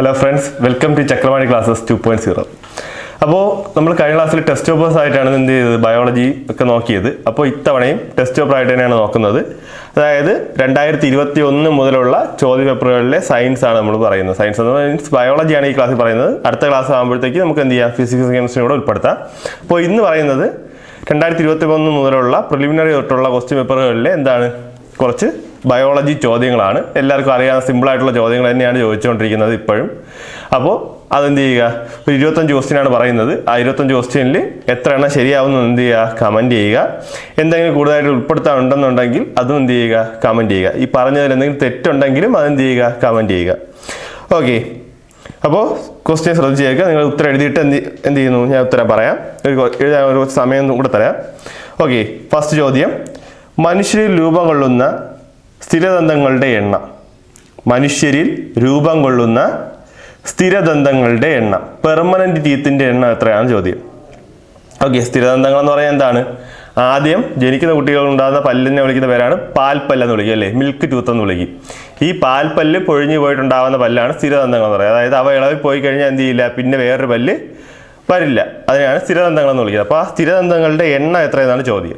Hello friends welcome to Chakravani classes two point zero അപ്പോൾ നമ്മൾ കഴിഞ്ഞ ക്ലാസ്സിൽ ടെസ്റ്റ് പേപ്പേഴ്സ് ആയിട്ടാണ് എന്ത് ചെയ്തത്? ബയോളജി ഒക്കെ നോക്കിയത്. അപ്പോൾ ഇത്തവണയും ടെസ്റ്റ് പേപ്പർ ആയിട്ട് തന്നെയാണ് നോക്കുന്നത്. അതായത് രണ്ടായിരത്തി ഇരുപത്തി ഒന്ന് മുതലുള്ള ചോദ്യ പേപ്പറുകളിലെ സയൻസ് ആണ് നമ്മൾ പറയുന്നത്. സയൻസ് എന്ന് മീൻസ് ബയോളജിയാണ് ഈ ക്ലാസ്സിൽ പറയുന്നത്. അടുത്ത ക്ലാസ് ആകുമ്പോഴത്തേക്ക് നമുക്ക് എന്ത് ചെയ്യാം? ഫിസിക്സ് കെമിസ്ട്രി കൂടെ ഉൾപ്പെടുത്താം. അപ്പോൾ ഇന്ന് പറയുന്നത് രണ്ടായിരത്തി ഇരുപത്തി ഒന്ന് മുതലുള്ള പ്രിലിമിനറി തൊട്ടുള്ള ക്വസ്റ്റ്യൻ പേപ്പറുകളിലെ എന്താണ്? കുറച്ച് ബയോളജി ചോദ്യങ്ങളാണ്. എല്ലാവർക്കും അറിയാവുന്ന സിമ്പിൾ ആയിട്ടുള്ള ചോദ്യങ്ങൾ തന്നെയാണ് ചോദിച്ചുകൊണ്ടിരിക്കുന്നത് ഇപ്പോഴും. അപ്പോൾ അതെന്ത് ചെയ്യുക? ഒരു ഇരുപത്തഞ്ച് ക്വസ്റ്റ്യനാണ് പറയുന്നത്. ആ ഇരുപത്തഞ്ച് ക്വസ്റ്റ്യനിൽ എത്ര എണ്ണം ശരിയാവുന്നു എന്ത് ചെയ്യുക? കമന്റ് ചെയ്യുക. എന്തെങ്കിലും കൂടുതലായിട്ട് ഉൾപ്പെടുത്താനുണ്ടെന്നുണ്ടെങ്കിൽ അതും എന്ത് ചെയ്യുക? കമന്റ് ചെയ്യുക. ഈ പറഞ്ഞതിൽ എന്തെങ്കിലും തെറ്റുണ്ടെങ്കിലും അതെന്ത് ചെയ്യുക? കമന്റ് ചെയ്യുക. ഓക്കെ അപ്പോൾ ക്വസ്റ്റ്യൻ ശ്രദ്ധിച്ച് കേൾക്കുക. നിങ്ങൾ ഉത്തരം എഴുതിയിട്ട് എന്ത് എന്ത് ചെയ്യുന്നു? ഞാൻ ഉത്തരം പറയാം. ഒരു എഴുതാൻ ഒരു സമയം കൂടെ തരാം. ഓക്കെ ഫസ്റ്റ് ചോദ്യം. മനുഷ്യരിൽ രൂപം കൊള്ളുന്ന സ്ഥിരദന്തങ്ങളുടെ എണ്ണം. മനുഷ്യരിൽ രൂപം കൊള്ളുന്ന സ്ഥിരദന്തങ്ങളുടെ എണ്ണം. പെർമനന്റ് ടീത്തിന്റെ എണ്ണം എത്രയാണ് ചോദ്യം. ഓക്കെ സ്ഥിരദന്തങ്ങൾ എന്ന് പറയാൻ എന്താണ്? ആദ്യം ജനിക്കുന്ന കുട്ടികൾ ഉണ്ടാകുന്ന പല്ലിനെ വിളിക്കുന്ന പേരാണ് പാൽപ്പല്ല് എന്ന് വിളിക്കും അല്ലേ? മിൽക്ക് ടൂത്ത് എന്ന് വിളിക്കും. ഈ പാൽപ്പല്ല് പൊഴിഞ്ഞു പോയിട്ടുണ്ടാകുന്ന പല്ലാണ് സ്ഥിരദന്തങ്ങൾ എന്ന് പറയുന്നത് അതായത് അവ ഇളവിൽ പോയി കഴിഞ്ഞാൽ എന്ത് ചെയ്യില്ല? പിന്നെ വേറൊരു പല്ല് വരില്ല. അതിനാണ് സ്ഥിരദന്തങ്ങൾ എന്ന് വിളിക്കുന്നത്. അപ്പോൾ ആ സ്ഥിരദന്തങ്ങളുടെ എണ്ണം എത്രയെന്നാണ് ചോദ്യം.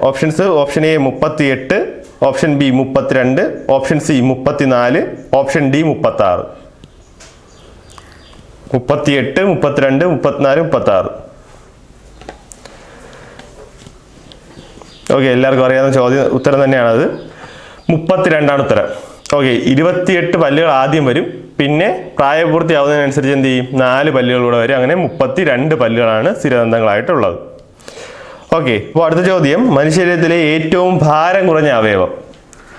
ഓപ്ഷൻസ് ഓപ്ഷൻ എ മുപ്പത്തി എട്ട് ഓപ്ഷൻ ബി മുപ്പത്തിരണ്ട് ഓപ്ഷൻ സി മുപ്പത്തിനാല് ഓപ്ഷൻ ഡി മുപ്പത്തി ആറ് മുപ്പത്തിയെട്ട് മുപ്പത്തിരണ്ട് മുപ്പത്തിനാല് മുപ്പത്തി ആറ് ഓക്കെ എല്ലാവർക്കും അറിയാവുന്ന ചോദ്യം ഉത്തരം തന്നെയാണത്. മുപ്പത്തിരണ്ടാണ് ഉത്തരം. ഓക്കെ ഇരുപത്തിയെട്ട് പല്ലുകൾ ആദ്യം വരും പിന്നെ പ്രായപൂർത്തിയാവുന്നതിനനുസരിച്ച് എന്ത് ചെയ്യും? നാല് പല്ലുകൾ കൂടെ വരും. അങ്ങനെ മുപ്പത്തി രണ്ട് പല്ലുകളാണ് സ്ഥിരദന്തങ്ങളായിട്ടുള്ളത് ഓക്കെ അപ്പോൾ അടുത്ത ചോദ്യം. മനുഷ്യരീരത്തിലെ ഏറ്റവും ഭാരം കുറഞ്ഞ അവയവം.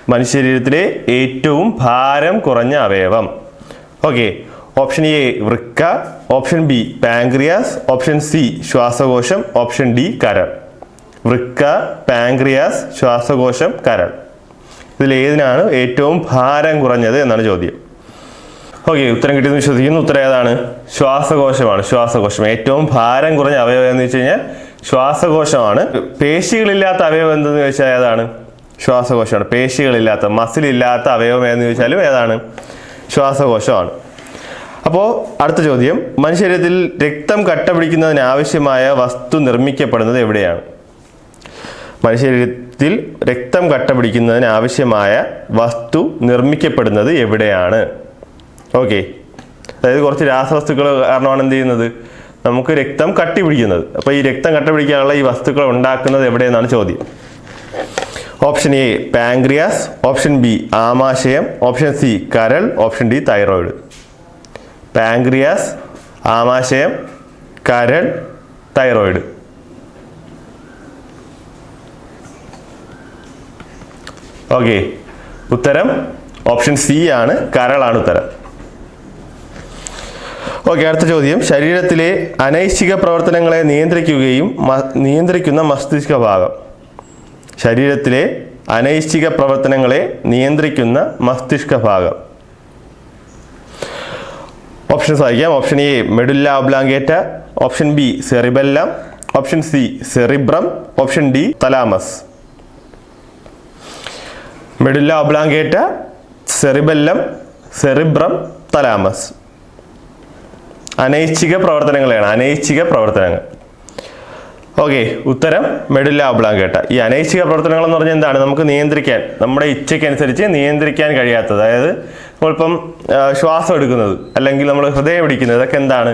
മനുഷ്യരീരത്തിലെ ഏറ്റവും ഭാരം കുറഞ്ഞ അവയവം. ഓക്കെ ഓപ്ഷൻ എ വൃക്ക. Option B pancreas option C ശ്വാസകോശം. ഓപ്ഷൻ ഡി കരൾ. വൃക്ക പാങ്ക്രിയാസ് ശ്വാസകോശം കരൾ. ഇതിൽ ഏതിനാണ് ഏറ്റവും ഭാരം കുറഞ്ഞത് എന്നാണ് ചോദ്യം. ഓക്കെ ഉത്തരം കിട്ടിയെന്ന് വിശ്വസിക്കുന്നു. ഉത്തരം ഏതാണ്? ശ്വാസകോശമാണ്. ശ്വാസകോശം. ഏറ്റവും ഭാരം കുറഞ്ഞ അവയവം എന്ന് വെച്ച് കഴിഞ്ഞാൽ ശ്വാസകോശമാണ്. പേശികളില്ലാത്ത അവയവം എന്തെന്ന് ചോദിച്ചാൽ ഏതാണ്? ശ്വാസകോശമാണ്. പേശികളില്ലാത്ത മസിലില്ലാത്ത അവയവം ഏതെന്ന് ചോദിച്ചാലും ഏതാണ്? ശ്വാസകോശമാണ്. അപ്പോൾ അടുത്ത ചോദ്യം. മനുഷ്യരത്തിൽ രക്തം കട്ട പിടിക്കുന്നതിന് ആവശ്യമായ വസ്തു നിർമ്മിക്കപ്പെടുന്നത് എവിടെയാണ്? മനുഷ്യരത്തിൽ രക്തം കട്ട പിടിക്കുന്നതിന് ആവശ്യമായ വസ്തു നിർമ്മിക്കപ്പെടുന്നത് എവിടെയാണ്? ഓക്കെ. അതായത് കുറച്ച് രാസവസ്തുക്കൾ കാരണമാണ് എന്ത് ചെയ്യുന്നത്? നമുക്ക് രക്തം കട്ടി പിടിക്കുന്നത് അപ്പോൾ ഈ രക്തം കട്ട പിടിക്കാനുള്ള ഈ വസ്തുക്കൾ ഉണ്ടാക്കുന്നത് എവിടെയെന്നാണ് ചോദ്യം. Option A pancreas. Option B ആമാശയം. ഓപ്ഷൻ സി കരൾ. Option D thyroid. പാങ്ക്രിയാസ് ആമാശയം കരൾ തൈറോയിഡ്. ഓക്കെ. ഉത്തരം ഓപ്ഷൻ സി ആണ് കരളാണ് ഉത്തരം. ഓക്കെ അടുത്ത ചോദ്യം. ശരീരത്തിലെ അനൈച്ഛിക പ്രവർത്തനങ്ങളെ നിയന്ത്രിക്കുകയും നിയന്ത്രിക്കുന്ന മസ്തിഷ്ക ഭാഗം. ശരീരത്തിലെ അനൈച്ഛിക പ്രവർത്തനങ്ങളെ നിയന്ത്രിക്കുന്ന മസ്തിഷ്ക ഭാഗം. ഓപ്ഷൻ വായിക്കാം. Option A medulla oblongata option B cerebellum option C cerebrum option D thalamus medulla oblongata cerebellum cerebrum thalamus അനൈച്ഛിക പ്രവർത്തനങ്ങളെയാണ് അനൈച്ഛിക പ്രവർത്തനങ്ങൾ. ഓക്കെ ഉത്തരം മെഡുല്ല അബ്ലാങ്കേട്ട ഈ അനൈച്ഛിക പ്രവർത്തനങ്ങൾ എന്ന് പറഞ്ഞാൽ എന്താണ്? നമുക്ക് നിയന്ത്രിക്കാൻ നമ്മുടെ ഇച്ഛയ്ക്കനുസരിച്ച് നിയന്ത്രിക്കാൻ കഴിയാത്തത്. അതായത് നമ്മളിപ്പം ശ്വാസം എടുക്കുന്നത് അല്ലെങ്കിൽ നമ്മൾ ഹൃദയം പിടിക്കുന്നത് ഇതൊക്കെ എന്താണ്?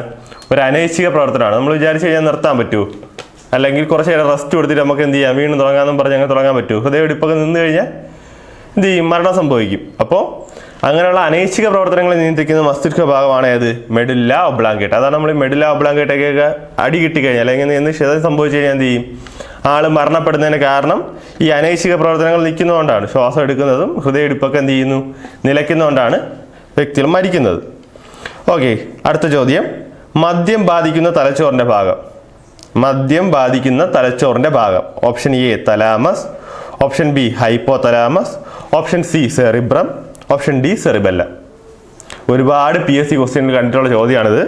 ഒരു അനൈച്ഛിക പ്രവർത്തനമാണ്. നമ്മൾ വിചാരിച്ചു കഴിഞ്ഞാൽ നിർത്താൻ പറ്റുമോ അല്ലെങ്കിൽ കുറച്ച് നേരം റെസ്റ്റ് കൊടുത്തിട്ട് നമുക്ക് എന്ത് ചെയ്യാം? വീണ്ടും തുടങ്ങാമെന്നും പറഞ്ഞ് അങ്ങനെ തുടങ്ങാൻ പറ്റുമോ ഹൃദയം ഇടിപ്പൊക്കെ നിന്ന് കഴിഞ്ഞാൽ എന്ത് ചെയ്യും? മരണം സംഭവിക്കും. അപ്പോൾ അങ്ങനെയുള്ള അനൈച്ഛിക പ്രവർത്തനങ്ങളെ നിയന്ത്രിക്കുന്ന മസ്തിഷ്ക ഭാഗമാണ് ഏത്? മെഡില്ല ഒബ്ലാങ്കേറ്റ് അതാണ് നമ്മൾ മെഡില്ല ഒബ്ലാങ്കേറ്റൊക്കെ അടി കിട്ടിക്കഴിഞ്ഞാൽ അല്ലെങ്കിൽ എന്ന് ക്ഷതം സംഭവിച്ചു കഴിഞ്ഞാൽ എന്ത് ചെയ്യും? ആൾ മരണപ്പെടുന്നതിന് കാരണം ഈ അനൈച്ഛിക പ്രവർത്തനങ്ങൾ നിൽക്കുന്നതുകൊണ്ടാണ്. ശ്വാസം എടുക്കുന്നതും ഹൃദയമിടിപ്പൊക്കെ എന്ത് ചെയ്യുന്നു? നിലയ്ക്കുന്നതുകൊണ്ടാണ് വ്യക്തികൾ മരിക്കുന്നത്. ഓക്കെ അടുത്ത ചോദ്യം. മദ്യം ബാധിക്കുന്ന തലച്ചോറിന്റെ ഭാഗം. മദ്യം ബാധിക്കുന്ന തലച്ചോറിന്റെ ഭാഗം. Option A thalamus option B hypothalamus option C cerebrum option D cerebella. ഒരുപാട് പി എസ് സി ക്വസ്റ്റ്യനിൽ കണ്ടിട്ടുള്ള ചോദ്യമാണിത്.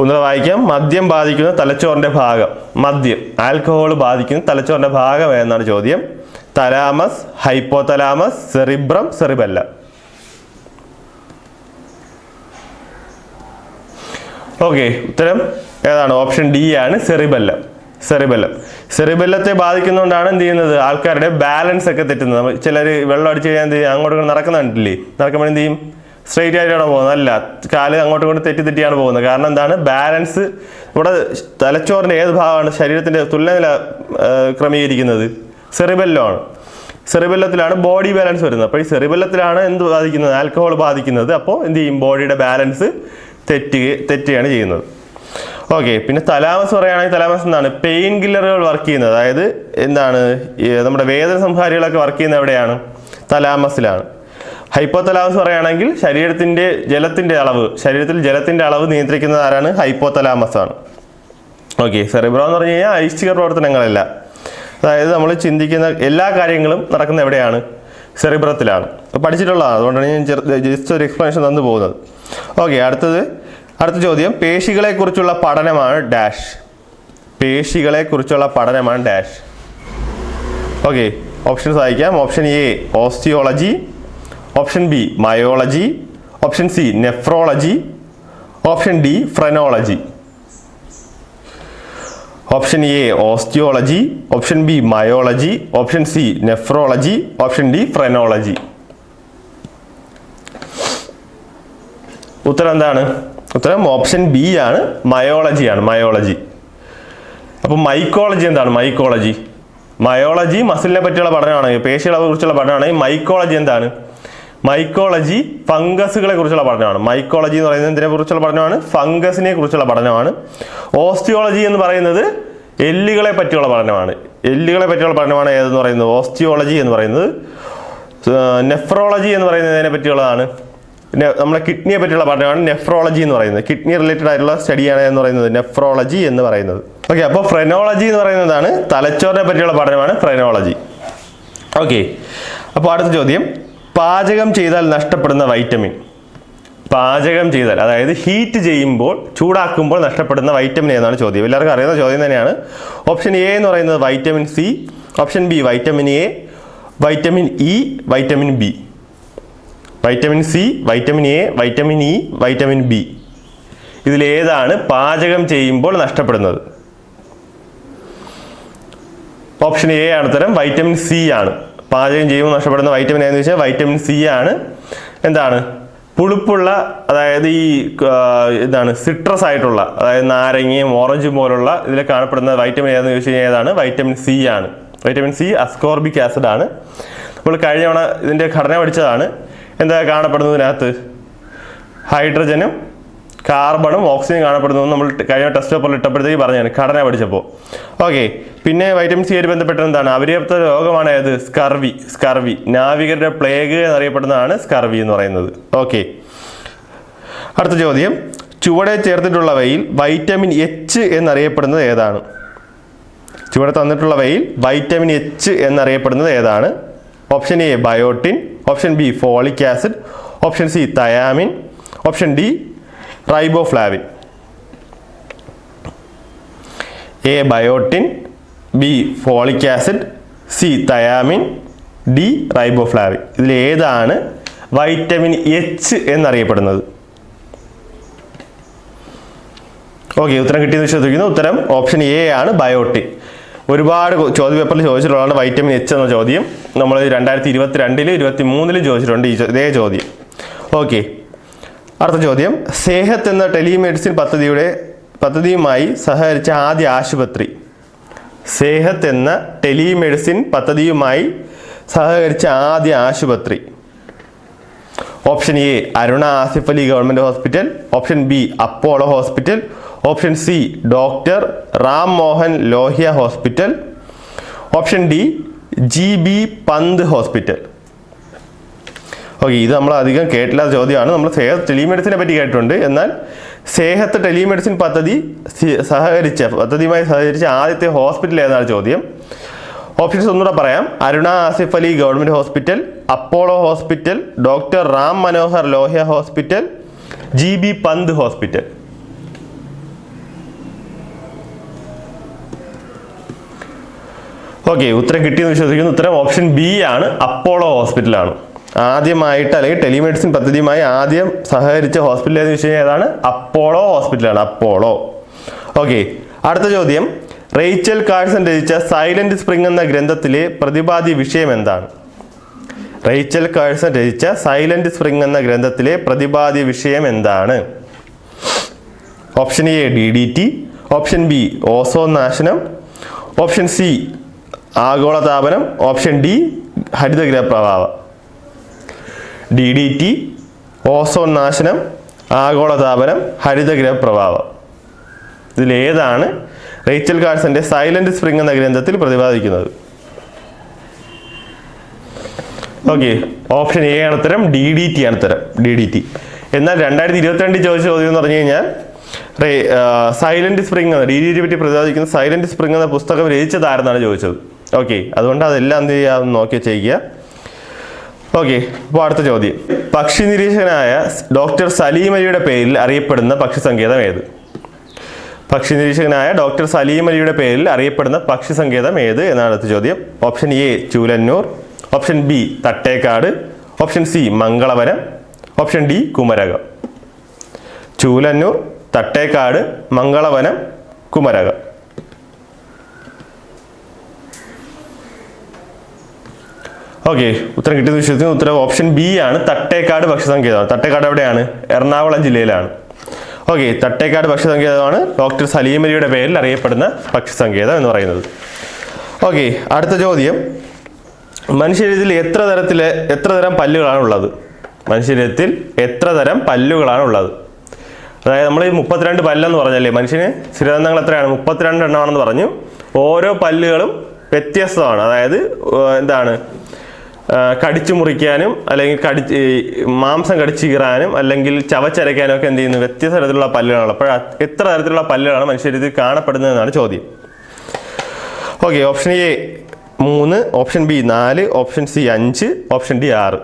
ഒന്നുകൂടെ വായിക്കാം. മദ്യം ബാധിക്കുന്ന തലച്ചോറിന്റെ ഭാഗം. മദ്യം ആൽക്കഹോൾ ബാധിക്കുന്ന തലച്ചോറിന്റെ ഭാഗം എന്നാണ് ചോദ്യം. Thalamus hypothalamus cerebrum cerebella. Okay ഉത്തരം ഏതാണ്? ഓപ്ഷൻ ഡി ആണ് സെറിബെല്ലം. സെറിബെല്ലം. സെറിബെല്ലത്തെ ബാധിക്കുന്നതുകൊണ്ടാണ് എന്ത് ചെയ്യുന്നത്? ആൾക്കാരുടെ ബാലൻസ് ഒക്കെ തെറ്റുന്നത്. ചിലർ വെള്ളം അടിച്ച് കഴിഞ്ഞാൽ എന്ത് ചെയ്യും? അങ്ങോട്ട് നടക്കുന്ന കണ്ടില്ലേ നടക്കുമ്പോൾ എന്ത് ചെയ്യും? സ്ട്രെയിറ്റ് ആയിട്ടാണ് പോകുന്നത്. അല്ല കാൽ അങ്ങോട്ടും ഇങ്ങോട്ട് തെറ്റി തെറ്റിയാണ് പോകുന്നത്. കാരണം എന്താണ്? ബാലൻസ് ഇവിടെ തലച്ചോറിന്റെ ഏത് ഭാഗമാണ് ശരീരത്തിന്റെ തുല്യനില ക്രമീകരിക്കുന്നത്? സെറിബെല്ലമാണ് സെറിബെല്ലത്തിലാണ് ബോഡി ബാലൻസ് വരുന്നത്. അപ്പോൾ ഈ സെറിബെല്ലത്തിലാണ് എന്ത് ബാധിക്കുന്നത്? ആൽക്കഹോൾ ബാധിക്കുന്നത്. അപ്പോൾ എന്ത് ചെയ്യും? ബോഡിയുടെ ബാലൻസ് തെറ്റുക തെറ്റുകയാണ് ചെയ്യുന്നത്. ഓക്കെ പിന്നെ തലാമസ് പറയുകയാണെങ്കിൽ തലാമസ് എന്താണ്? പെയിൻ കില്ലറുകൾ വർക്ക് ചെയ്യുന്നത്. അതായത് എന്താണ്? നമ്മുടെ വേദന സംഹാരികളൊക്കെ വർക്ക് ചെയ്യുന്നത് എവിടെയാണ്? തലാമസിലാണ് ഹൈപ്പോ തലാമസ് പറയുകയാണെങ്കിൽ ശരീരത്തിന്റെ ജലത്തിന്റെ അളവ് ശരീരത്തിൽ ജലത്തിന്റെ അളവ് നിയന്ത്രിക്കുന്നത് ആരാണ്? ഹൈപ്പോ തലാമസ് ആണ്. ഓക്കെ സെറിബ്രോ എന്ന് പറഞ്ഞു കഴിഞ്ഞാൽ ഐശ്ചിക പ്രവർത്തനങ്ങളല്ല. അതായത് നമ്മൾ ചിന്തിക്കുന്ന എല്ലാ കാര്യങ്ങളും നടക്കുന്ന എവിടെയാണ്? സെറിബ്രത്തിലാണ് പഠിച്ചിട്ടുള്ളതാണ്. അതുകൊണ്ടാണ് ഞാൻ ജസ്റ്റ് ഒരു എക്സ്പ്ലനേഷൻ തന്നു പോകുന്നത്. ഓക്കെ അടുത്തത്. അടുത്ത ചോദ്യം. പേശികളെക്കുറിച്ചുള്ള പഠനമാണ് ഡാഷ്. പേശികളെക്കുറിച്ചുള്ള പഠനമാണ് ഡാഷ്. ഓക്കെ. ഓപ്ഷൻ വായിക്കാം. Option A osteology. Option B myology. Option C nephrology. Option D phrenology. Option A osteology. Option B myology. Option C nephrology. Option D phrenology. ഉത്തരം എന്താണ്? ഉത്തരം ഓപ്ഷൻ ബി ആണ് മയോളജി ആണ് myology അപ്പോൾ mycology എന്താണ്? Mycology myology മസിലിനെ പറ്റിയുള്ള പഠനമാണ്. പേശികളെ കുറിച്ചുള്ള പഠനമാണെങ്കിൽ മൈക്കോളജി എന്താണ്? മൈക്കോളജി ഫംഗസുകളെ കുറിച്ചുള്ള പഠനമാണ്. മൈക്കോളജി എന്ന് പറയുന്നത് എന്തിനെ കുറിച്ചുള്ള പഠനമാണ്? ഫംഗസിനെ കുറിച്ചുള്ള പഠനമാണ്. ഓസ്റ്റിയോളജി എന്ന് പറയുന്നത് എല്ലുകളെ പറ്റിയുള്ള പഠനമാണ്. എല്ലുകളെ പറ്റിയുള്ള പഠനമാണ് ഏതെന്ന് പറയുന്നത്? ഓസ്റ്റിയോളജി എന്ന് പറയുന്നത് നെഫ്രോളജി എന്ന് പറയുന്നതിനെ പറ്റിയുള്ളതാണ്. നെ- നമ്മുടെ കിഡ്നിയെ പറ്റിയുള്ള പഠനമാണ് നെഫ്രോളജി എന്ന് പറയുന്നത്. കിഡ്നി റിലേറ്റഡ് ആയിട്ടുള്ള സ്റ്റഡിയാണ് എന്ന് പറയുന്നത് നെഫ്രോളജി എന്ന് പറയുന്നത്. ഓക്കെ അപ്പോൾ ഫ്രെനോളജി എന്ന് പറയുന്നതാണ് തലച്ചോറിനെ പറ്റിയുള്ള പഠനമാണ് ഫ്രെനോളജി ഓക്കെ അപ്പോൾ അടുത്ത ചോദ്യം. പാചകം ചെയ്താൽ നഷ്ടപ്പെടുന്ന വൈറ്റമിൻ പാചകം ചെയ്താൽ അതായത് ഹീറ്റ് ചെയ്യുമ്പോൾ ചൂടാക്കുമ്പോൾ നഷ്ടപ്പെടുന്ന വൈറ്റമിൻ ഏതാണ് ചോദ്യം? എല്ലാവർക്കും അറിയുന്ന ചോദ്യം തന്നെയാണ്. ഓപ്ഷൻ എ എന്ന് പറയുന്നത് vitamin C option B vitamin A vitamin E vitamin B vitamin C vitamin A vitamin E vitamin B ഇതിലേതാണ് പാചകം ചെയ്യുമ്പോൾ നഷ്ടപ്പെടുന്നത്. ഓപ്ഷൻ എ ആണ് തരം വൈറ്റമിൻ സി ആണ്. പാചകം ചെയ്യുമ്പോൾ നഷ്ടപ്പെടുന്ന വൈറ്റമിൻ എന്ന് വെച്ചാൽ വൈറ്റമിൻ സി ആണ്. എന്താണ്? പുളിപ്പുള്ള അതായത് ഈ ഇതാണ് സിട്രസ് ആയിട്ടുള്ള അതായത് നാരങ്ങയും ഓറഞ്ചും പോലുള്ള ഇതിൽ കാണപ്പെടുന്ന വൈറ്റമിൻ ഏതെന്ന് ചോദിച്ചു കഴിഞ്ഞാൽ ഏതാണ്? വൈറ്റമിൻ സി ആണ്. വൈറ്റമിൻ സി അസ്കോർബിക് ആസിഡ് ആണ്. നമ്മൾ കഴിഞ്ഞ തവണ ഇതിന്റെ ഘടന പഠിച്ചതാണ്. എന്താ കാണപ്പെടുന്നതിനകത്ത്? ഹൈഡ്രജനും കാർബണും ഓക്സിജനും കാണപ്പെടുന്നു നമ്മൾ കഴിഞ്ഞ ടെസ്റ്റ് പേപ്പറിൽ ഇട്ടപ്പോഴത്തേക്ക് പറഞ്ഞാണ് ഘടന പഠിച്ചപ്പോൾ ഓക്കെ പിന്നെ വൈറ്റമിൻ സി ആയിട്ട് ബന്ധപ്പെട്ട എന്താണ്? അപര്യാപ്ത രോഗമാണ് ഏത്? സ്കർവി സ്കർവി നാവികരുടെ പ്ലേഗ് എന്നറിയപ്പെടുന്നതാണ് സ്കർവി എന്ന് പറയുന്നത്. ഓക്കെ അടുത്ത ചോദ്യം. ചുവടെ ചേർത്തിട്ടുള്ളവയിൽ വൈറ്റമിൻ എച്ച് എന്നറിയപ്പെടുന്നത് ഏതാണ്? ചുവടെ തന്നിട്ടുള്ളവയിൽ വൈറ്റമിൻ എച്ച് എന്നറിയപ്പെടുന്നത് ഏതാണ്? Option A biotin option B folic acid option C thiamine option D riboflavin A biotin B folic acid C thiamine D riboflavin ഇതിൽ ഏതാണ് വൈറ്റമിൻ എച്ച് എന്നറിയപ്പെടുന്നത്? ഓക്കെ ഉത്തരം കിട്ടിയെന്ന് വിശ്വസിക്കുന്നു. ഉത്തരം ഓപ്ഷൻ എ ആണ് ബയോട്ടിൻ ഒരുപാട് കൊ- ചോദ്യ പേപ്പറിൽ ചോദിച്ചിട്ടുള്ളതാണ് വൈറ്റമിൻ എച്ച് എന്ന ചോദ്യം നമ്മൾ രണ്ടായിരത്തി ഇരുപത്തി രണ്ടിൽ ഇരുപത്തി മൂന്നിൽ ചോദിച്ചിട്ടുണ്ട് ഈ ഇതേ ചോദ്യം. ഓക്കെ അടുത്ത ചോദ്യം. സേഹത്ത് എന്ന ടെലിമെഡിസിൻ പദ്ധതിയുടെ പദ്ധതിയുമായി സഹകരിച്ച ആദ്യ ആശുപത്രി. സേഹത്ത് എന്ന ടെലിമെഡിസിൻ പദ്ധതിയുമായി സഹകരിച്ച ആദ്യ ആശുപത്രി. Option A Aruna Asaf Ali government hospital. Option B Apollo hospital. Option C doctor Ram Mohan Lohia hospital. Option D G B Pant hospital. Okay ഇത് നമ്മൾ അധികം കേട്ടില്ലാത്ത ചോദ്യമാണ്. നമ്മൾ സേഹത്ത് ടെലിമെഡിസിനെ പറ്റി കേട്ടിട്ടുണ്ട്. എന്നാൽ സേഹത്ത് ടെലിമെഡിസിൻ പദ്ധതി സഹകരിച്ച പദ്ധതിയുമായി സഹകരിച്ച ആദ്യത്തെ ഹോസ്പിറ്റൽ ഏതാണ് ചോദ്യം. ഓപ്ഷൻസ് ഒന്നുകൂടെ പറയാം. Aruna Asaf Ali government hospital Apollo hospital doctor Ram Manohar Lohia hospital G B Pant hospital. Okay ഉത്തരം കിട്ടിയെന്ന് വിശ്വസിക്കുന്നു ഉത്തരം ഓപ്ഷൻ ബി ആണ്. അപ്പോളോ ഹോസ്പിറ്റലാണ് ആദ്യമായിട്ട് അല്ലെങ്കിൽ ടെലിമെഡിസിൻ പദ്ധതിയുമായി ആദ്യം സഹകരിച്ച ഹോസ്പിറ്റൽ ഏതെന്ന് വെച്ച് ഏതാണ്? അപ്പോളോ ഹോസ്പിറ്റലാണ് അപ്പോളോ. ഓക്കെ അടുത്ത ചോദ്യം. റേച്ചൽ കാഴ്സൺ രചിച്ച സൈലന്റ് സ്പ്രിംഗ് എന്ന ഗ്രന്ഥത്തിലെ പ്രതിപാദ്യ വിഷയം എന്താണ്? റേച്ചൽ കാഴ്സൺ രചിച്ച സൈലന്റ് സ്പ്രിംഗ് എന്ന ഗ്രന്ഥത്തിലെ പ്രതിപാദ്യ വിഷയം എന്താണ്? Option A D D T option B ozone നാശനം. Option C ആഗോളതാപനം ഓപ്ഷൻ ഡി ഹരിതഗ്രഹ പ്രഭാവം ഡി ഡി ടി ഓസോൺ നാശനം ആഗോളതാപനം ഹരിതഗ്രഹ പ്രഭാവം ഇതിലേതാണ് റേച്ചൽ കാഴ്സന്റെ സൈലന്റ് സ്പ്രിംഗ് എന്ന ഗ്രന്ഥത്തിൽ പ്രതിപാദിക്കുന്നത്? ഓക്കെ ഓപ്ഷൻ എ ആണ് ഉത്തരം ഡി ഡി ടി ആണ് ഉത്തരം ഡി ഡി ടി എന്നാൽ രണ്ടായിരത്തി ഇരുപത്തിരണ്ടിൽ ചോദിച്ച ചോദ്യം എന്ന് പറഞ്ഞു കഴിഞ്ഞാൽ സൈലന്റ് സ്പ്രിംഗ് എന്ന ഡി ഡി ടി പറ്റി പ്രതിപാദിക്കുന്ന സൈലന്റ് സ്പ്രിംഗ് എന്ന പുസ്തകം രചിച്ചതാരെന്നാണ് ചോദിച്ചത്? ഓക്കെ അതുകൊണ്ട് അതെല്ലാം എന്ത് ചെയ്യാം നോക്കി ചെയ്യുക ഓക്കെ അപ്പോൾ അടുത്ത ചോദ്യം. പക്ഷി നിരീക്ഷകനായ ഡോക്ടർ സലീമലിയുടെ പേരിൽ അറിയപ്പെടുന്ന പക്ഷി സങ്കേതം ഏത്? പക്ഷി നിരീക്ഷകനായ ഡോക്ടർ സലീമലിയുടെ പേരിൽ അറിയപ്പെടുന്ന പക്ഷി സങ്കേതം ഏത് എന്നാണ് അടുത്ത ചോദ്യം. Option A Choolannur. Option B Thattekkad. Option C Mangalavanam option D Kumarakom. Choolannur Thattekkad Mangalavanam Kumarakom. Okay ഉത്തരം കിട്ടിയ വിശ്വസിക്കുന്നു. ഉത്തരം ഓപ്ഷൻ ബി ആണ്. തട്ടേക്കാട് പക്ഷി തട്ടേക്കാട് എവിടെയാണ്? എറണാകുളം ജില്ലയിലാണ്. ഓക്കെ തട്ടേക്കാട് ഭക്ഷ്യസങ്കേതമാണ് ഡോക്ടർ സലീമലിയുടെ പേരിൽ അറിയപ്പെടുന്ന ഭക്ഷ്യസങ്കേതം എന്ന് പറയുന്നത്. ഓക്കെ അടുത്ത ചോദ്യം. മനുഷ്യരീതിയിൽ എത്ര തരത്തിലെ എത്ര തരം പല്ലുകളാണ് ഉള്ളത്? മനുഷ്യരീരത്തിൽ എത്ര തരം പല്ലുകളാണ് ഉള്ളത്? അതായത് നമ്മൾ ഈ മുപ്പത്തിരണ്ട് പല്ലെന്ന് പറഞ്ഞല്ലേ? മനുഷ്യന് സ്ഥിരദന്തങ്ങൾ എത്രയാണ്? മുപ്പത്തിരണ്ട് എണ്ണമാണെന്ന് പറഞ്ഞു. ഓരോ പല്ലുകളും വ്യത്യസ്തമാണ്. അതായത് എന്താണ്? കടിച്ചു മുറിക്കാനും അല്ലെങ്കിൽ കടിച്ച് മാംസം കടിച്ചു കീറാനും അല്ലെങ്കിൽ ചവച്ചരയ്ക്കാനും ഒക്കെ എന്ത് ചെയ്യുന്നു? വ്യത്യസ്ത തരത്തിലുള്ള പല്ലുകളാണ്. അപ്പോൾ എത്ര തരത്തിലുള്ള പല്ലുകളാണ് മനുഷ്യരിൽ കാണപ്പെടുന്നതെന്നാണ് ചോദ്യം. ഓക്കെ ഓപ്ഷൻ എ മൂന്ന് ഓപ്ഷൻ ബി നാല് ഓപ്ഷൻ സി അഞ്ച് ഓപ്ഷൻ ഡി ആറ്.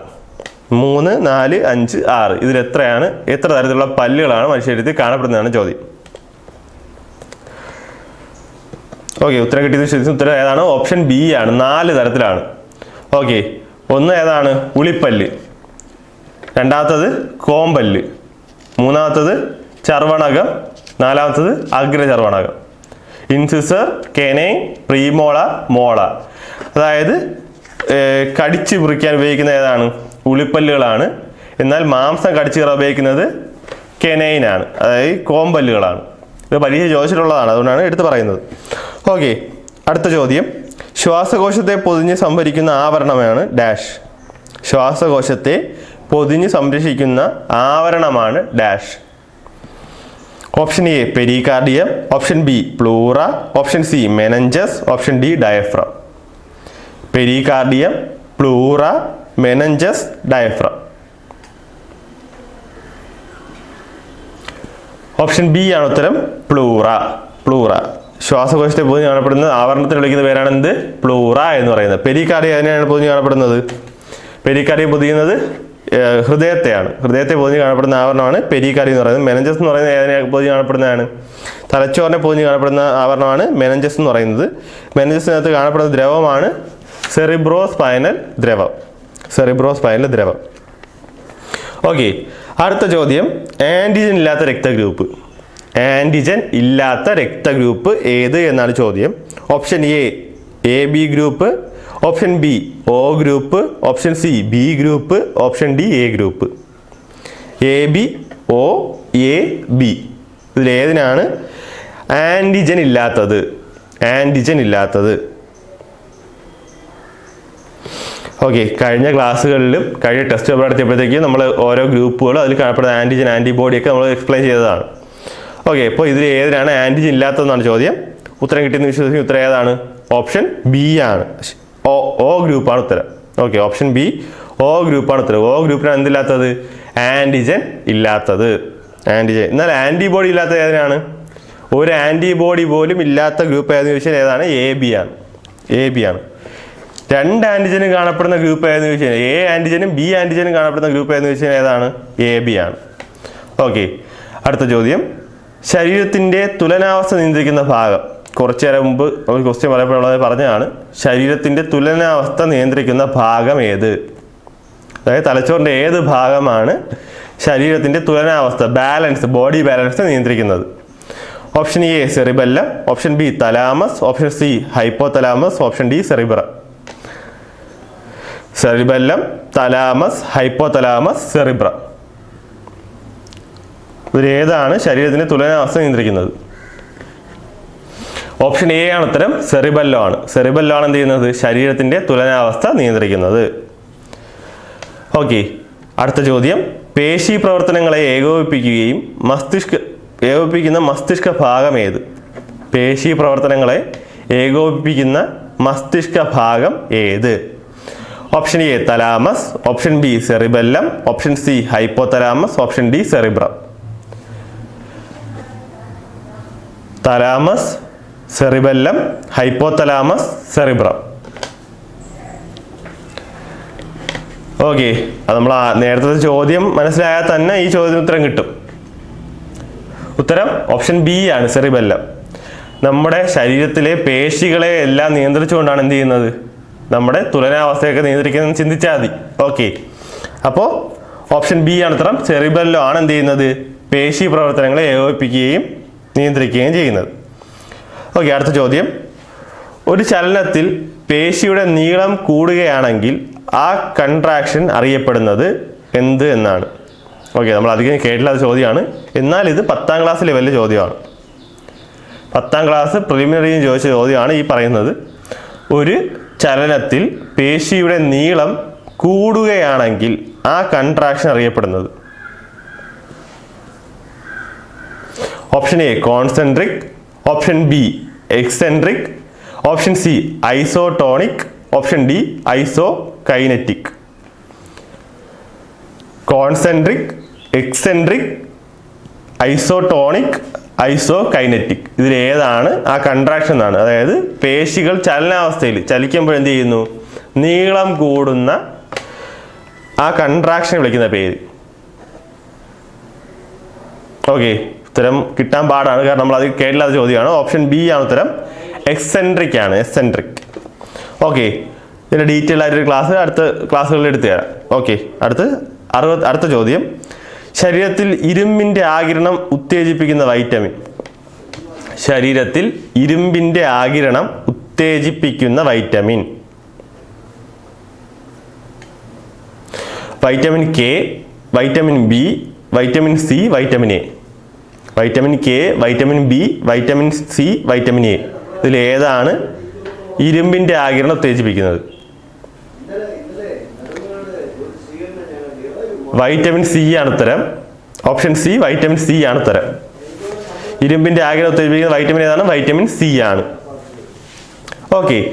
മൂന്ന് നാല് അഞ്ച് ആറ്. ഇതിൽ എത്രയാണ്? എത്ര തരത്തിലുള്ള പല്ലുകളാണ് മനുഷ്യരീതി കാണപ്പെടുന്നതാണ് ചോദ്യം. ഓക്കെ ഉത്തരം കിട്ടിയത് ശരി ഉത്തരം ഏതാണ്? ഓപ്ഷൻ ബി ആണ്. നാല് തരത്തിലാണ്. ഓക്കെ ഒന്ന് ഏതാണ്? ഉളിപ്പല്ല്. രണ്ടാമത്തത് കോമ്പല്ല്. മൂന്നാമത്തത് ചർവണകം. നാലാമത്തത് അഗ്രചർവണകം. ഇൻസിസർ കെനെ പ്രീമോള മോള. അതായത് കടിച്ച് മുറിക്കാൻ ഉപയോഗിക്കുന്ന ഏതാണ്? ഉളിപ്പല്ലുകളാണ്. എന്നാൽ മാംസം കടിച്ച് കയറാൻ ഉപയോഗിക്കുന്നത് കെനൈനാണ്. അതായത് കോമ്പല്ലുകളാണ്. ഇത് പരീക്ഷ ചോദിച്ചിട്ടുള്ളതാണ്. അതുകൊണ്ടാണ് എടുത്തു പറയുന്നത്. ഓക്കെ. അടുത്ത ചോദ്യം. ശ്വാസകോശത്തെ പൊതിഞ്ഞ് സംഭരിക്കുന്ന ആവരണമാണ് ഡാഷ്. ശ്വാസകോശത്തെ പൊതിഞ്ഞ് സംരക്ഷിക്കുന്ന ആവരണമാണ് dash. Option A pericardium. Option B pleura. Option C meninges. Option D diaphragm. Pericardium pleura meninges diaphragm. Option B ആണ് ഉത്തരം പ്ലൂറ. പ്ലൂറ. ശ്വാസകോശത്തെ പൊതിഞ്ഞ് കാണപ്പെടുന്ന ആവരണത്തിൽ വിളിക്കുന്ന പേരാണ് എന്ത് പ്ലൂറ എന്ന് പറയുന്നത്. പെരികാർഡിയ അതിനെയാണ് പൊതിഞ്ഞ് കാണപ്പെടുന്നത്? പെരികാർഡിയം പൊതിയുന്നത് ഹൃദയത്തെയാണ്. ഹൃദയത്തെ പൊതിഞ്ഞ് കാണപ്പെടുന്ന ആവരണമാണ് പെരികാർഡി എന്ന് പറയുന്നത്. മെനഞ്ചസ് എന്ന് പറയുന്നത് ഏതിനെ പൊതിഞ്ഞ് കാണപ്പെടുന്നതാണ്? തലച്ചോറിനെ പൊതിഞ്ഞ് കാണപ്പെടുന്ന ആവരണമാണ് മെനഞ്ചസ് എന്ന് പറയുന്നത്. മെനഞ്ചസിനകത്ത് കാണപ്പെടുന്ന ദ്രവമാണ് സെറിബ്രോ സ്പൈനൽ ദ്രവം. സെറിബ്രോ സ്പൈനൽ ദ്രവം. ഓക്കെ അടുത്ത ചോദ്യം. ആന്റിജൻ ഇല്ലാത്ത രക്തഗ്രൂപ്പ്. ആന്റിജൻ ഇല്ലാത്ത രക്തഗ്രൂപ്പ് ഏത് എന്നാണ് ചോദ്യം. Option A A B group option B O group option C B group option D A group A B O A B ഇതിലേതിനാണ് antigen ഇല്ലാത്തത്. ആന്റിജൻ ഇല്ലാത്തത്. ഓക്കെ കഴിഞ്ഞ ക്ലാസ്സുകളിലും കഴിഞ്ഞ ടെസ്റ്റ് പേപ്പർ നടത്തിയപ്പോഴത്തേക്കും നമ്മൾ ഓരോ ഗ്രൂപ്പുകളും അതിൽ കാണപ്പെടുന്ന ആന്റിജൻ ആന്റിബോഡിയൊക്കെ നമ്മൾ എക്സ്പ്ലെയിൻ ചെയ്തതാണ്. ഓക്കെ ഇപ്പോൾ ഇതിൽ ഏതിനാണ് ആന്റിജൻ ഇല്ലാത്തതെന്നാണ് ചോദ്യം. ഉത്തരം കിട്ടിയെന്ന് വിശ്വസിക്കുന്ന ഉത്തരം ഏതാണ്? ഓപ്ഷൻ ബി ആണ്. ഓ ഓ ഗ്രൂപ്പാണ് ഉത്തരം. ഓക്കെ ഓപ്ഷൻ ബി ഓ ഗ്രൂപ്പാണ് ഉത്തരം. ഓ ഗ്രൂപ്പിനാണ് എന്തില്ലാത്തത്? ആന്റിജൻ ഇല്ലാത്തത്. ആന്റിജൻ എന്നാൽ ആന്റിബോഡി ഇല്ലാത്തത് ഏതിനാണ്? ഒരു ആന്റിബോഡി പോലും ഇല്ലാത്ത ഗ്രൂപ്പ് ഏതെന്ന് ചോദിച്ചാൽ ഏതാണ്? എ ബി ആണ്. എ ബി ആണ്. രണ്ട് ആന്റിജനും കാണപ്പെടുന്ന ഗ്രൂപ്പ് ഏതെന്ന് ചോദിച്ചാൽ എ ആന്റിജനും ബി ആന്റിജനും കാണപ്പെടുന്ന ഗ്രൂപ്പ് ഏതെന്ന് ചോദിച്ചാൽ ഏതാണ്? എ ബി ആണ്. ഓക്കെ അടുത്ത ചോദ്യം. ശരീരത്തിന്റെ തുലനാവസ്ഥ നിയന്ത്രിക്കുന്ന ഭാഗം. കുറച്ചു നേരം മുമ്പ് ഒരു ക്വസ്റ്റ്യൻ പറയപ്പെടുന്നത് പറഞ്ഞതാണ്. ശരീരത്തിന്റെ തുലനാവസ്ഥ നിയന്ത്രിക്കുന്ന ഭാഗം ഏത്? അതായത് തലച്ചോറിന്റെ ഏത് ഭാഗമാണ് ശരീരത്തിന്റെ തുലനാവസ്ഥ ബാലൻസ് ബോഡി ബാലൻസ് നിയന്ത്രിക്കുന്നത്? Option A cerebella option B thalamus option C hypothalamus option D cerebra cerebellum thalamus hypothalamus cerebra ഇതിൽ ഏതാണ് ശരീരത്തിന്റെ തുലനാവസ്ഥ നിയന്ത്രിക്കുന്നത്? ഓപ്ഷൻ എ ആണ് ഉത്തരം സെറിബല്ലോ ആണ്. സെറിബല്ലോ ആണ് എന്ത് ചെയ്യുന്നത്? ശരീരത്തിന്റെ തുലനാവസ്ഥ നിയന്ത്രിക്കുന്നത്. ഓക്കെ അടുത്ത ചോദ്യം. പേശി പ്രവർത്തനങ്ങളെ ഏകോപിപ്പിക്കുകയും മസ്തിഷ്ക ഏകോപിപ്പിക്കുന്ന മസ്തിഷ്ക ഭാഗം ഏത്? പേശി പ്രവർത്തനങ്ങളെ ഏകോപിപ്പിക്കുന്ന മസ്തിഷ്ക ഭാഗം ഏത്? Option A thalamus. Option B cerebellum. Option C hypothalamus option D cerebrum. Thalamus cerebellum hypothalamus cerebrum. Okay അത് നമ്മൾ നേരത്തെ ചോദ്യം മനസ്സിലായാൽ തന്നെ ഈ ചോദ്യത്തിന് ഉത്തരം കിട്ടും. ഉത്തരം ഓപ്ഷൻ ബി ആണ് സെറിബെല്ലം. നമ്മുടെ ശരീരത്തിലെ പേശികളെ എല്ലാം നിയന്ത്രിച്ചുകൊണ്ടാണ് എന്ത് ചെയ്യുന്നത്? നമ്മുടെ തുലനാവസ്ഥയൊക്കെ നിയന്ത്രിക്കുന്ന ചിന്തിച്ചാൽ മതി. ഓക്കെ അപ്പോൾ ഓപ്ഷൻ ബി ആണ് ഉത്തരം. സെറിബെല്ലോ ആണ് എന്ത് ചെയ്യുന്നത്? പേശി പ്രവർത്തനങ്ങളെ ഏകോപിപ്പിക്കുകയും നിയന്ത്രിക്കുകയും ചെയ്യുന്നത്. ഓക്കെ അടുത്ത ചോദ്യം. ഒരു ചലനത്തിൽ പേശിയുടെ നീളം കൂടുകയാണെങ്കിൽ ആ കൺട്രാക്ഷൻ അറിയപ്പെടുന്നത് എന്ത് എന്നാണ്. ഓക്കെ നമ്മൾ അധികം കേട്ടില്ലാത്ത ചോദ്യമാണ്. എന്നാൽ ഇത് പത്താം ക്ലാസ് ലെവലിലെ ചോദ്യമാണ്. പത്താം ക്ലാസ് പ്രിലിമിനറിയും ചോദിച്ച ചോദ്യമാണ് ഈ പറയുന്നത്. ഒരു ചലനത്തിൽ പേശിയുടെ നീളം കൂടുകയാണെങ്കിൽ ആ കൺട്രാക്ഷൻ അറിയപ്പെടുന്നത്. Option A concentric option B eccentric option C isotonic option D isokinetic concentric eccentric isotonic isokinetic ഇതിൽ ഏതാണ്? ആ കൺട്രാക്ഷൻ എന്നാണ് അതായത് പേശികൾ ചലനാവസ്ഥയിൽ ചലിക്കുമ്പോൾ എന്ത് ചെയ്യുന്നു? നീളം കൂടുന്ന ആ കൺട്രാക്ഷൻ വിളിക്കുന്ന പേര്. ഓക്കെ ഉത്തരം കിട്ടാൻ പാടാണ്. കാരണം നമ്മൾ അത് കേട്ടില്ലാത്ത ചോദ്യമാണ്. ഓപ്ഷൻ ബി ആണ് ഉത്തരം. എക്സെൻട്രിക് ആണ്. എക്സെൻട്രിക് ഓക്കെ ഇതിന്റെ ഡീറ്റെയിൽ ആയിട്ടൊരു ക്ലാസ് അടുത്ത ക്ലാസ്സുകളിൽ എടുത്തു തരാം. ഓക്കെ അടുത്ത് അറുപത് അടുത്ത ചോദ്യം. ശരീരത്തിൽ ഇരുമ്പിന്റെ ആകിരണം ഉത്തേജിപ്പിക്കുന്ന വൈറ്റമിൻ ശരീരത്തിൽ ഇരുമ്പിന്റെ ആകിരണം ഉത്തേജിപ്പിക്കുന്ന vitamin vitamin K vitamin B vitamin C vitamin A vitamin K vitamin B vitamin C vitamin A ഇതിൽ ഏതാണ്? ഇരുമ്പിന്റെ ആകിരണം ഉത്തേജിപ്പിക്കുന്നത്. വൈറ്റമിൻ സി ആണ് ഉത്തരം. ഓപ്ഷൻ സി വൈറ്റമിൻ സി ആണ് ഉത്തരം. ഇരുമ്പിന്റെ ആകിരണം ഉത്തേജിപ്പിക്കുന്ന വൈറ്റമിൻ ഏതാണ് വൈറ്റമിൻ സി ആണ്. ഓക്കെ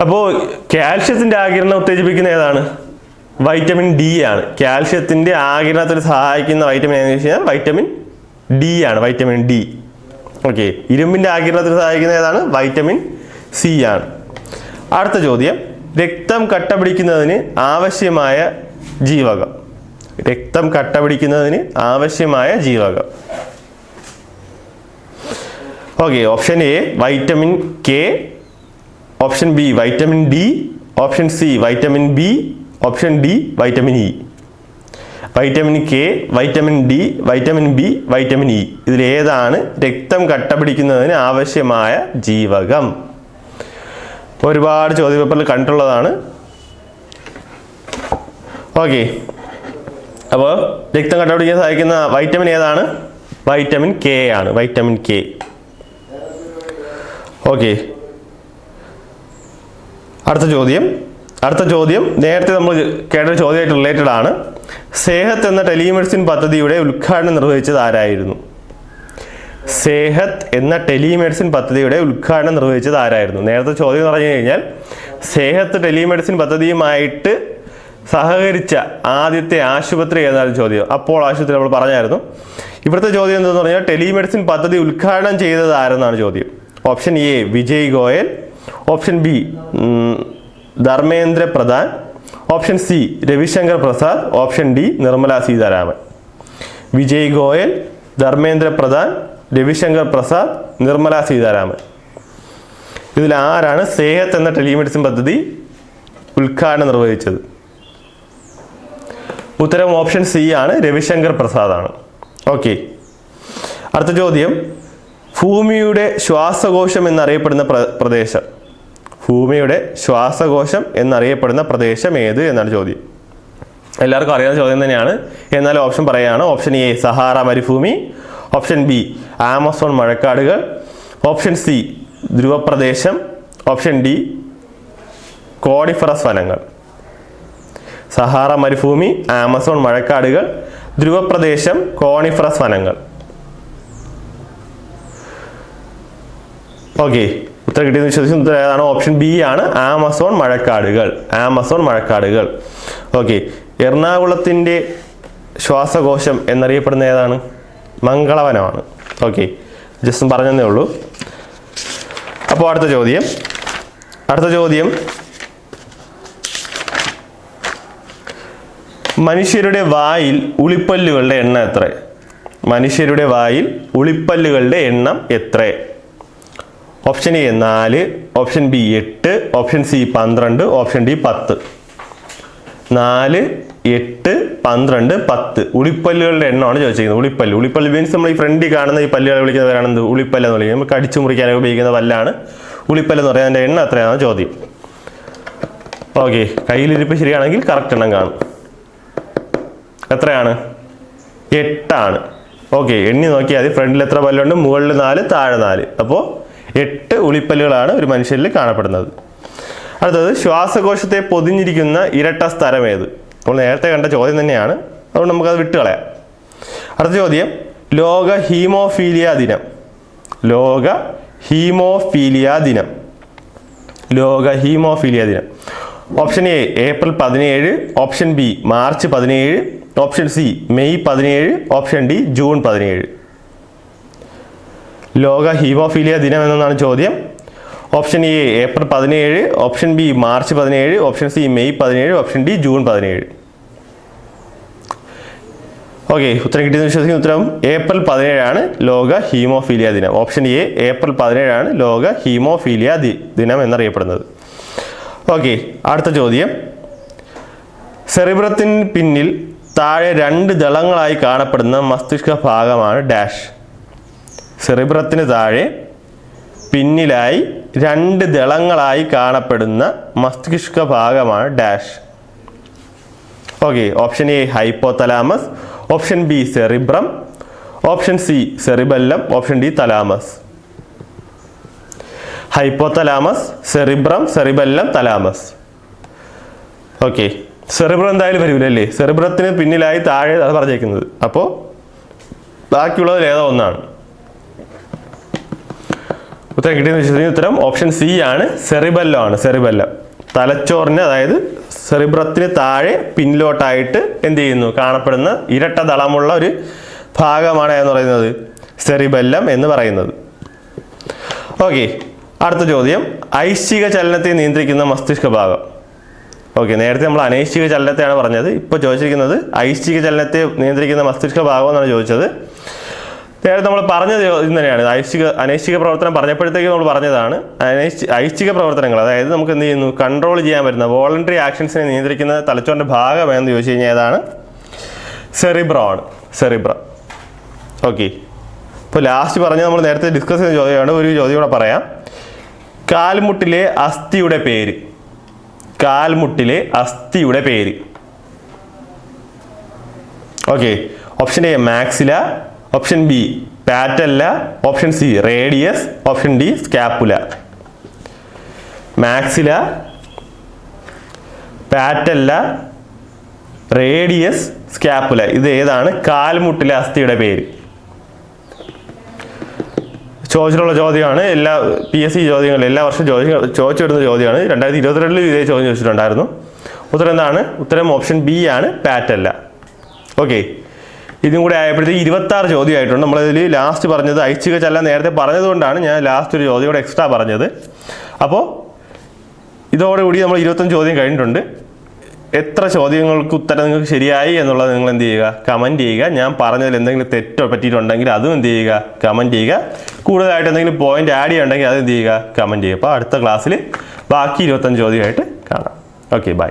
അപ്പോൾ കാൽഷ്യത്തിന്റെ ആകിരണം ഉത്തേജിപ്പിക്കുന്ന ഏതാണ്? വൈറ്റമിൻ ഡി ആണ്. കാൽഷ്യത്തിന്റെ ആകിരണത്തിൽ സഹായിക്കുന്ന വൈറ്റമിൻ ഏതെന്ന് വെച്ച് കഴിഞ്ഞാൽ വൈറ്റമിൻ ഡി ആണ് വൈറ്റമിൻ ഡി ഓക്കെ ഇരുമ്പിന്റെ ആകിരണത്തിന് സഹായിക്കുന്ന ഏതാണ്? വൈറ്റമിൻ സി ആണ്. അടുത്ത ചോദ്യം രക്തം കട്ട പിടിക്കുന്നതിന് ആവശ്യമായ ജീവകം. രക്തം കട്ട പിടിക്കുന്നതിന് ആവശ്യമായ ജീവകം. Okay option A vitamin K option B vitamin D option C vitamin B option D vitamin E vitamin K vitamin D vitamin B vitamin E ഇതിൽ ഏതാണ് രക്തം കട്ട പിടിക്കുന്നതിന് ആവശ്യമായ ജീവകം? ഒരുപാട് ചോദ്യപേപ്പറിൽ കണ്ടിട്ടുള്ളതാണ്. ഓക്കെ. അപ്പോൾ രക്തം കട്ട പിടിക്കാൻ സഹായിക്കുന്ന വൈറ്റമിൻ ഏതാണ്? വൈറ്റമിൻ കെ ആണ്. Vitamin K okay. അടുത്ത ചോദ്യം. അടുത്ത ചോദ്യം. നേരത്തെ നമ്മൾ കേട്ട ചോദ്യമായിട്ട് റിലേറ്റഡ് ആണ്. സേഹത്ത് എന്ന ടെലിമെഡിസിൻ പദ്ധതിയുടെ ഉദ്ഘാടനം നിർവഹിച്ചത് ആരായിരുന്നു? സേഹത്ത് എന്ന ടെലിമെഡിസിൻ പദ്ധതിയുടെ ഉദ്ഘാടനം നിർവഹിച്ചത് ആരായിരുന്നു? നേരത്തെ ചോദ്യം എന്ന് പറഞ്ഞു കഴിഞ്ഞാൽ സേഹത്ത് ടെലിമെഡിസിൻ പദ്ധതിയുമായിട്ട് സഹകരിച്ച ആദ്യത്തെ ആശുപത്രി ഏതാണ് ചോദ്യം. അപ്പോൾ ആശുപത്രി നമ്മൾ പറഞ്ഞായിരുന്നു. ഇവിടുത്തെ ചോദ്യം എന്താണെന്ന് പറഞ്ഞാൽ ടെലിമെഡിസിൻ പദ്ധതി ഉദ്ഘാടനം ചെയ്തത് ആരെന്നാണ് ചോദ്യം. Option A Vijay Goel. Option B Dharmendra Pradhan option C Ravi Shankar Prasad option D Nirmala Sitharaman. Vijay Goel Dharmendra Pradhan Ravi Shankar Prasad Nirmala Sitharaman. ഇതിൽ ആരാണ് സേഹത്ത് എന്ന ടെലിമെഡിസിൻ പദ്ധതി ഉദ്ഘാടനം നിർവഹിച്ചത്? ഉത്തരം ഓപ്ഷൻ സി ആണ് രവിശങ്കർ പ്രസാദാണ്. ഓക്കെ. അടുത്ത ചോദ്യം. ഭൂമിയുടെ ശ്വാസകോശം എന്നറിയപ്പെടുന്ന പ്ര- പ്രദേശം. ഭൂമിയുടെ ശ്വാസകോശം എന്നറിയപ്പെടുന്ന പ്രദേശം ഏത് എന്നാണ് ചോദ്യം. എല്ലാവർക്കും അറിയാവുന്ന ചോദ്യം തന്നെയാണ്. എന്നാൽ ഓപ്ഷൻ പറയുകയാണ്. ഓപ്ഷൻ എ സഹാറ മരുഭൂമി. ഓപ്ഷൻ ബി ആമസോൺ മഴക്കാടുകൾ. ഓപ്ഷൻ സി ധ്രുവപ്രദേശം. ഓപ്ഷൻ ഡി കോഡിഫറസ് വനങ്ങൾ. സഹാറ മരുഭൂമി ആമസോൺ മഴക്കാടുകൾ ധ്രുവപ്രദേശം കോണിഫറസ് വനങ്ങൾ. ഓക്കെ. ഉത്തരം കിട്ടിയെന്ന് വിശ്വസിക്കുന്നു ഉത്തരം ഏതാണ്? ഓപ്ഷൻ ബി ആണ് ആമസോൺ മഴക്കാടുകൾ. ആമസോൺ മഴക്കാടുകൾ. ഓക്കെ എറണാകുളത്തിന്റെ ശ്വാസകോശം എന്നറിയപ്പെടുന്ന ഏതാണ്? മംഗളവനമാണ്. ഓക്കെ ജസ്റ്റ് പറഞ്ഞതേ ഉള്ളൂ. അപ്പോൾ അടുത്ത ചോദ്യം. അടുത്ത ചോദ്യം. മനുഷ്യരുടെ വായിൽ ഉളിപ്പല്ലുകളുടെ എണ്ണം എത്ര? മനുഷ്യരുടെ വായിൽ ഉളിപ്പല്ലുകളുടെ എണ്ണം എത്ര? ഓപ്ഷൻ എ നാല് ഓപ്ഷൻ ബി എട്ട് ഓപ്ഷൻ സി പന്ത്രണ്ട് ഓപ്ഷൻ ഡി പത്ത്. നാല് എട്ട് പന്ത്രണ്ട് പത്ത്. ഉളിപ്പല്ലുകളുടെ എണ്ണമാണ് ചോദിച്ചിരിക്കുന്നത്. ഉളിപ്പല്ല്. ഉളിപ്പല്ല് മീൻസ് നമ്മൾ ഈ ഫ്രണ്ടിൽ കാണുന്ന ഈ പല്ലുകളെ വിളിക്കുന്നവരാണ് എന്ത് ഉളിപ്പല്ല് എന്ന് വിളിക്കുന്നത് നമുക്ക് അടിച്ചു മുറിക്കാനൊക്കെ ഉപയോഗിക്കുന്ന പല്ലാണ്. ഉളിപ്പല്ല എന്ന് പറയുന്നത് അതിന്റെ എണ്ണം എത്രയാണ് ചോദ്യം. ഓക്കെ കയ്യിലിരിപ്പ് ശരിയാണെങ്കിൽ കറക്റ്റ് എണ്ണം കാണും. എത്രയാണ്? എട്ടാണ്. ഓക്കെ എണ്ണി നോക്കിയാൽ മതി. ഫ്രണ്ടിൽ എത്ര പല്ലുണ്ട്? മുകളിൽ നാല് താഴെ നാല്. അപ്പോൾ എട്ട് ഉളിപ്പല്ലുകളാണ് ഒരു മനുഷ്യരിൽ കാണപ്പെടുന്നത്. അടുത്തത് ശ്വാസകോശത്തെ പൊതിഞ്ഞിരിക്കുന്ന ഇരട്ട സ്ഥലം ഏത് നമ്മൾ നേരത്തെ കണ്ട ചോദ്യം തന്നെയാണ്. അതുകൊണ്ട് നമുക്കത് വിട്ടുകളയാം. അടുത്ത ചോദ്യം ലോക ഹീമോഫീലിയ ദിനം. ലോക ഹീമോഫീലിയ ദിനം. ലോക ഹീമോഫീലിയ ദിനം. ഓപ്ഷൻ എ ഏപ്രിൽ പതിനേഴ്. ഓപ്ഷൻ ബി മാർച്ച് പതിനേഴ്. ഓപ്ഷൻ സി മെയ് പതിനേഴ്. ഓപ്ഷൻ ഡി ജൂൺ പതിനേഴ്. ലോക ഹീമോഫീലിയ ദിനം എന്നാണ് ചോദ്യം. ഓപ്ഷൻ എ ഏപ്രിൽ പതിനേഴ്. ഓപ്ഷൻ ബി മാർച്ച് പതിനേഴ്. ഓപ്ഷൻ സി മെയ് പതിനേഴ്. ഓപ്ഷൻ ഡി ജൂൺ പതിനേഴ്. ഓക്കെ ഉത്തരം കിട്ടിയെന്ന് വിശ്വസിക്കുന്ന. ഉത്തരം ഏപ്രിൽ പതിനേഴാണ് ലോക ഹീമോഫീലിയ ദിനം. ഓപ്ഷൻ എ ഏപ്രിൽ പതിനേഴാണ് ലോക ഹീമോഫീലിയ ദി- ദിനം എന്നറിയപ്പെടുന്നത്. ഓക്കെ അടുത്ത ചോദ്യം. സെറിബ്രത്തിന് പിന്നിൽ താഴെ രണ്ട് ദളങ്ങളായി കാണപ്പെടുന്ന മസ്തിഷ്ക ഭാഗമാണ് ഡാഷ്. സെറിബ്രത്തിന് താഴെ പിന്നിലായി രണ്ട് ദളങ്ങളായി കാണപ്പെടുന്ന മസ്തിഷ്ക ഭാഗമാണ് dash. Okay option A hypothalamus option B cerebrum option C cerebellum option D thalamus. Hypothalamus cerebrum cerebellum thalamus. Okay cerebrum എന്തായാലും വരില്ല അല്ലേ സെറിബ്രത്തിന് പിന്നിലായി താഴെ പറഞ്ഞേക്കുന്നത്. അപ്പോൾ ബാക്കിയുള്ളതിൽ ഏതോ ഒന്നാണ്. ഉത്തരം കിട്ടിയെന്ന് വെച്ചിട്ടുണ്ടെങ്കിൽ ഉത്തരം. ഓപ്ഷൻ സി ആണ്. സെറിബല്ലോ ആണ്. സെറിബല്ല തലച്ചോറിന് അതായത് സെറിബ്രത്തിന് താഴെ പിന്നിലോട്ടായിട്ട് എന്ത് ചെയ്യുന്നു? കാണപ്പെടുന്ന ഇരട്ട ദളമുള്ള ഒരു ഭാഗമാണ് എന്ന് പറയുന്നത്. സെറിബല്ലം എന്ന് പറയുന്നത്. ഓക്കെ അടുത്ത ചോദ്യം. ഐശ്ചിക ചലനത്തെ നിയന്ത്രിക്കുന്ന മസ്തിഷ്ക ഭാഗം. ഓക്കെ നേരത്തെ നമ്മൾ അനൈശ്ചിക ചലനത്തെയാണ് പറഞ്ഞത്. ഇപ്പോൾ ചോദിച്ചിരിക്കുന്നത് ഐശ്ചിക ചലനത്തെ നിയന്ത്രിക്കുന്ന മസ്തിഷ്ക ഭാഗം എന്നാണ് ചോദിച്ചത്. നേരത്തെ നമ്മൾ പറഞ്ഞത് ഇന്നലെയാണ്. തന്നെയാണ് ഐശ്ചിക അനൈശ്ചിക പ്രവർത്തനം പറഞ്ഞപ്പോഴത്തേക്ക് നമ്മൾ പറഞ്ഞതാണ്. ഐച്ഛിക പ്രവർത്തനങ്ങൾ അതായത് നമുക്ക് എന്ത് ചെയ്യുന്നു? കൺട്രോൾ ചെയ്യാൻ പറ്റുന്ന വോളണ്ടറി ആക്ഷൻസിനെ നിയന്ത്രിക്കുന്ന തലച്ചോറിന്റെ ഭാഗം എന്ന് ചോദിച്ചു കഴിഞ്ഞാൽ ഏതാണ്? സെറിബ്രോ ആണ് സെറിബ്ര ഓക്കെ ഇപ്പോൾ ലാസ്റ്റ് പറഞ്ഞ നമ്മൾ നേരത്തെ ഡിസ്കസ് ചെയ്ത ചോദ്യമാണ്. ഒരു ചോദ്യം കൂടെ പറയാം. കാൽമുട്ടിലെ അസ്ഥിയുടെ പേര്. കാൽമുട്ടിലെ അസ്ഥിയുടെ പേര്. Okay option A maxilla option B patella option C radius option D scapula maxilla patella radius scapula ഇത് ഏതാണ്? കാൽമുട്ടിലെ അസ്ഥിയുടെ പേര്. ചോദിച്ചിട്ടുള്ള ചോദ്യമാണ്. എല്ലാ പി എസ് സി ചോദ്യങ്ങൾ എല്ലാ വർഷവും ചോദ്യം ചോദിച്ചു വരുന്ന ചോദ്യമാണ്. രണ്ടായിരത്തി ഇരുപത്തിരണ്ടിൽ ഇതേ ചോദ്യം ചോദിച്ചിട്ടുണ്ടായിരുന്നു. ഉത്തരം എന്താണ്? ഉത്തരം ഓപ്ഷൻ ബി ആണ്. പാറ്റല്ല ഓക്കെ ഇതും കൂടെ ആയപ്പോഴത്തേക്ക് ഇരുപത്താറ് ചോദ്യമായിട്ടുണ്ട്. നമ്മളിതിൽ ലാസ്റ്റ് പറഞ്ഞത് ഐച്ഛിക ചല്ല നേരത്തെ പറഞ്ഞതുകൊണ്ടാണ് ഞാൻ ലാസ്റ്റ് ഒരു ചോദ്യം കൂടെ എക്സ്ട്രാ പറഞ്ഞത്. അപ്പോൾ ഇതോടുകൂടി നമ്മൾ ഇരുപത്തൊന്ന് ചോദ്യം കഴിഞ്ഞിട്ടുണ്ട്. എത്ര ചോദ്യങ്ങൾക്ക് ഉത്തരം നിങ്ങൾക്ക് ശരിയായി എന്നുള്ളത് നിങ്ങൾ എന്ത് ചെയ്യുക? കമന്റ് ചെയ്യുക. ഞാൻ പറഞ്ഞതിൽ എന്തെങ്കിലും തെറ്റോ പറ്റിയിട്ടുണ്ടെങ്കിൽ അതും എന്ത് ചെയ്യുക? കമന്റ് ചെയ്യുക. കൂടുതലായിട്ട് എന്തെങ്കിലും പോയിന്റ് ആഡ് ചെയ്യുന്നുണ്ടെങ്കിൽ അത് എന്ത് ചെയ്യുക? കമന്റ് ചെയ്യുക. അപ്പോൾ അടുത്ത ക്ലാസ്സിൽ ബാക്കി ഇരുപത്തഞ്ച് ചോദ്യമായിട്ട് കാണാം. Okay bye